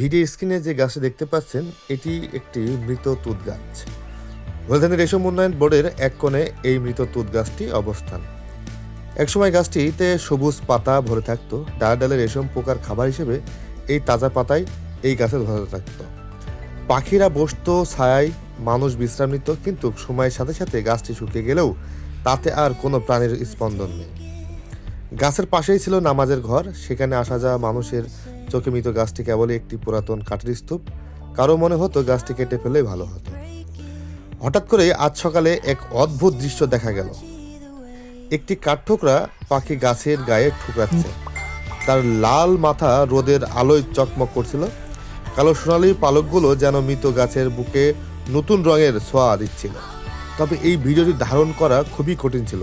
Video স্ক্রিনে যে গাছটি দেখতে পাচ্ছেন, এটি একটি মৃত তুঁত গাছ। রাজধানী রেশম উন্নয়ন বোর্ডের এক কোণে এই মৃত তুঁত গাছটি অবস্থান। একসময় গাছটিতে সবুজ পাতা ভরে থাকতো। ডাল ডালে রেশম পোকার খাবার হিসেবে এই তাজা পাতায় এই গাছে ধরে থাকতো। পাখিরা বসত, ছায়ায় মানুষ বিশ্রাম নিত, কিন্তু সময়ের সাথে সাথে গাছটি শুকিয়ে গেলেও তাতে আর কোনো প্রাণীর স্পন্দন নেই। গাছের পাশেই ছিল নামাজের ঘর। সেখানে আসা যাওয়া মানুষের চোখে মৃত গাছটি কেবলই একটি পুরাতন কাঠের স্তূপ। কারও মনে হতো গাছটি কেটে ফেলেই ভালো হতো। হঠাৎ করে আজ সকালে এক অদ্ভুত দৃশ্য দেখা গেল। একটি কাঠঠোকরা পাখি গাছের গায়ে ঠুকরাচ্ছে তার লাল মাথা রোদের আলোয় চকমক করছিল। কালো সোনালি পালকগুলো যেন মৃত গাছের বুকে নতুন রঙের ছোঁয়া দিচ্ছিল। তবে এই ভিডিওটি ধারণ করা খুবই কঠিন ছিল।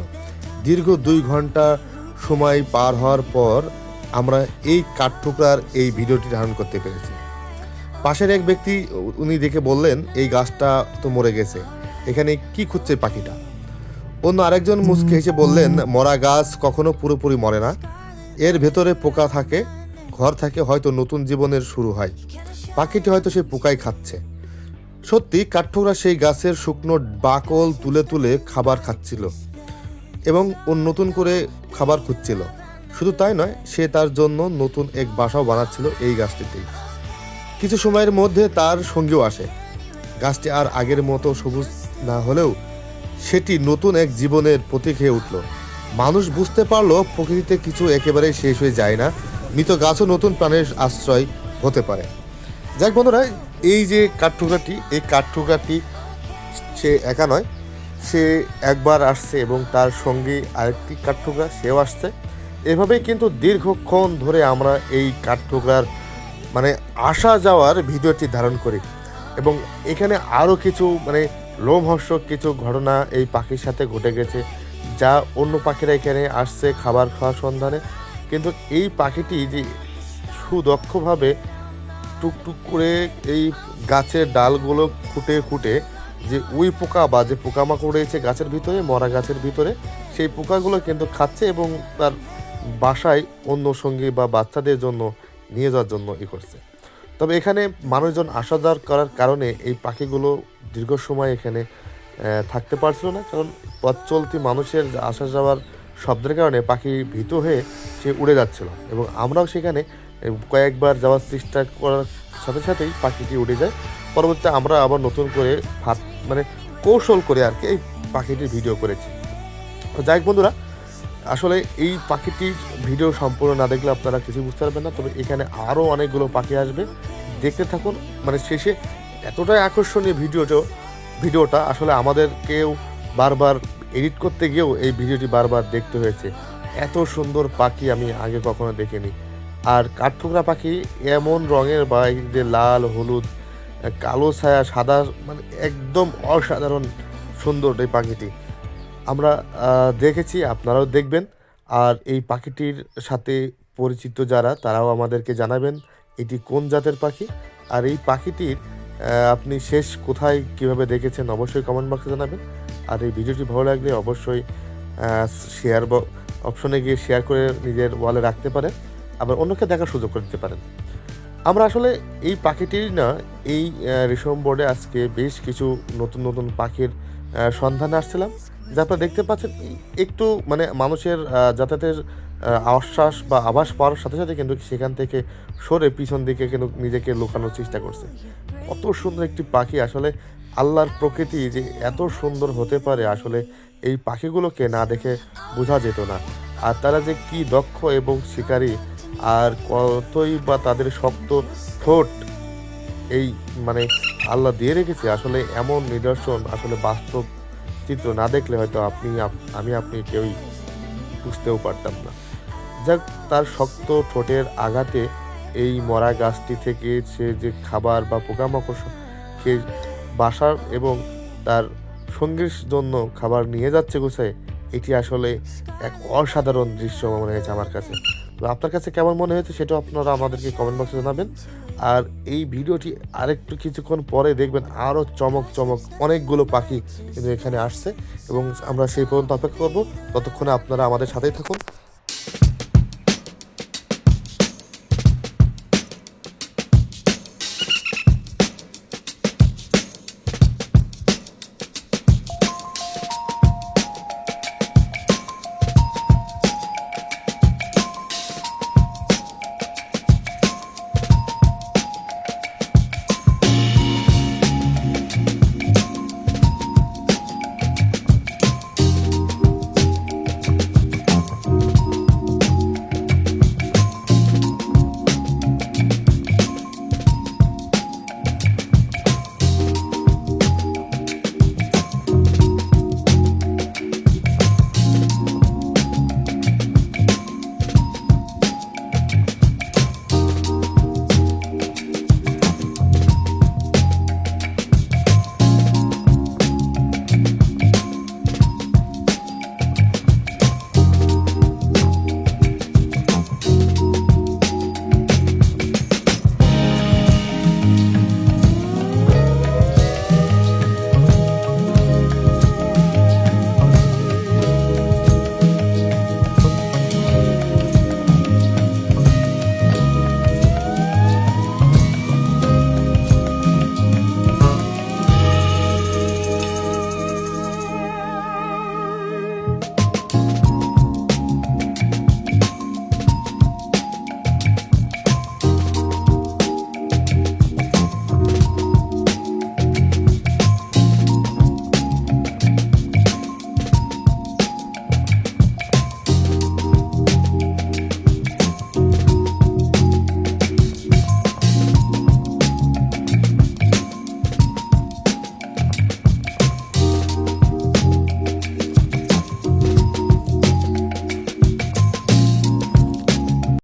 দীর্ঘ দুই ঘণ্টা সময় পার হওয়ার পর আমরা এই কাঠঠোকরার এই ভিডিওটি ধারণ করতে পেরেছি। পাশের এক ব্যক্তি, উনি দেখে বললেন, এই গাছটা তো মরে গেছে। এখানে কি খুঁজছে পাখিটা? অন্য আরেকজন মুসকে হেসে বললেন, মরা গাছ কখনো পুরোপুরি মরে না। এর ভেতরে পোকা থাকে, ঘর থাকে, হয়তো নতুন জীবনের শুরু হয়। পাখিটি হয়তো সেই পোকাই খাচ্ছে। সত্যি, কাঠঠোকরা সেই গাছের শুকনো বাকল তুলে তুলে খাবার খাচ্ছিল। এবং ও নতুন করে খাবার খুঁজছিল। শুধু তাই নয়, সে তার জন্য নতুন এক বাসাও বানাচ্ছিল এই গাছটিতেই। কিছু সময়ের মধ্যে তার সঙ্গীও আসে। গাছটি আর আগের মতো সবুজ না হলেও সেটি নতুন এক জীবনের প্রতীক হয়ে উঠল। মানুষ বুঝতে পারল প্রকৃতিতে কিছু একেবারে শেষ হয়ে যায় না। মৃত গাছও নতুন প্রাণের আশ্রয় হতে পারে। যাক বন্ধুরা, এই যে কাঠঠোকাটি এই কাঠঠোকাটি সে একা নয় সে একবার আসছে এবং তার সঙ্গে আরেকটি কাঠঠোকরা, সেও আসছে। এভাবেই কিন্তু দীর্ঘক্ষণ ধরে আমরা এই কাঠঠোকরার মানে আসা যাওয়ার ভিডিওটি ধারণ করি। এবং এখানে আরও কিছু মানে লোমহর্ষক কিছু ঘটনা এই পাখির সাথে ঘটে গেছে, যা অন্য পাখিরা এখানে আসছে খাবার খাওয়ার সন্ধানে। কিন্তু এই পাখিটি যে সুদক্ষভাবে টুকটুক করে এই গাছের ডালগুলো খুঁটে খুঁটে যে উই পোকা বা যে পোকামাকড় রয়েছে গাছের ভিতরে, মরা গাছের ভিতরে, সেই পোকাগুলো কিন্তু খাচ্ছে এবং তার বাসায় অন্য সঙ্গী বা বাচ্চাদের জন্য নিয়ে যাওয়ার জন্য ই করছে। তবে এখানে মানুষজন আসা যাওয়ার করার কারণে এই পাখিগুলো দীর্ঘ সময় এখানে থাকতে পারছিল না। কারণ পথ চলতি মানুষের আসা যাওয়ার শব্দের কারণে পাখি ভীত হয়ে সে উড়ে যাচ্ছিল এবং আমরাও সেখানে কয়েকবার যাওয়ার চেষ্টা করার সাথে সাথেই পাখিটি উড়ে যায়। পরবর্তীতে আমরা আবার নতুন করে ভাত মানে কৌশল করে আর কি এই পাখিটির ভিডিও করেছি। তো যাই বন্ধুরা, আসলে এই পাখিটির ভিডিও সম্পূর্ণ না দেখলে আপনারা কিছু বুঝতে পারবেন না, তবে এখানে আরও অনেকগুলো পাখি আসবে। দেখতে থাকুন মানে শেষে এতটাই আকর্ষণীয় ভিডিওটা ভিডিওটা আসলে আমাদেরকেও বারবার এডিট করতে গিয়েও এই ভিডিওটি বারবার দেখতে হয়েছে। এত সুন্দর পাখি আমি আগে কখনো দেখিনি। আর কাঠঠোকরা পাখি এমন রঙের বা যে লাল, হলুদ কালো ছায়া, সাদা মানে একদম অসাধারণ সুন্দর এই পাখিটি। আমরা দেখেছি, আপনারাও দেখবেন। আর এই পাখিটির সাথে পরিচিত যারা, তারাও আমাদেরকে জানাবেন এটি কোন জাতের পাখি। আর এই পাখিটির আপনি শেষ কোথায়, কীভাবে দেখেছেন, অবশ্যই কমেন্ট বক্সে জানাবেন। আর এই ভিডিওটি ভালো লাগলে অবশ্যই শেয়ার অপশনে গিয়ে শেয়ার করে নিজের ওয়ালে রাখতে পারেন। আবার অন্যকে দেখার সুযোগ করে দিতে পারেন। আমরা আসলে এই পাখিটির না, এই রেশম বোর্ডে আজকে বেশ কিছু নতুন নতুন পাখির সন্ধানে আসছিলাম। যা আপনারা দেখতে পাচ্ছেন একটু মানে মানুষের যাতায়াতের আশ্বাস বা আভাস পাওয়ার সাথে সাথে কিন্তু সেখান থেকে সরে পিছন দিকে কিন্তু নিজেকে লুকানোর চেষ্টা করছে। কত সুন্দর একটি পাখি, আসলে আল্লাহর প্রকৃতি যে এত সুন্দর হতে পারে, আসলে এই পাখিগুলোকে না দেখে বোঝা যেত না। আর তারা যে কি দক্ষ এবং শিকারী আর কতই বা তাদের শক্ত ঠোঁট এই মানে আল্লাহ দিয়ে রেখেছে, আসলে এমন নিদর্শন, আসলে বাস্তব চিত্র না দেখলে হয়তো আপনি আপ- আমি আপনি কেউই বুঝতেও পারতাম না। যাক, তার শক্ত ঠোঁটের আঘাতে এই মরা গাছটি থেকে সে যে খাবার বা পোকামাকড় খেয়ে বাসার এবং তার সঙ্গীর জন্য খাবার নিয়ে যাচ্ছে গোছায়, এটি আসলে এক অসাধারণ দৃশ্য মনে হয়েছে আমার কাছে। তো আপনার কাছে কেমন মনে হয়েছে সেটাও আপনারা আমাদেরকে কমেন্ট বক্সে জানাবেন। আর এই ভিডিওটি আরেকটু কিছুক্ষণ পরে দেখবেন আরও চমক চমক অনেকগুলো পাখি কিন্তু এখানে আসছে। এবং আমরা সেই পর্যন্ত অপেক্ষা করব। ততক্ষণে আপনারা আমাদের সাথেই থাকুন।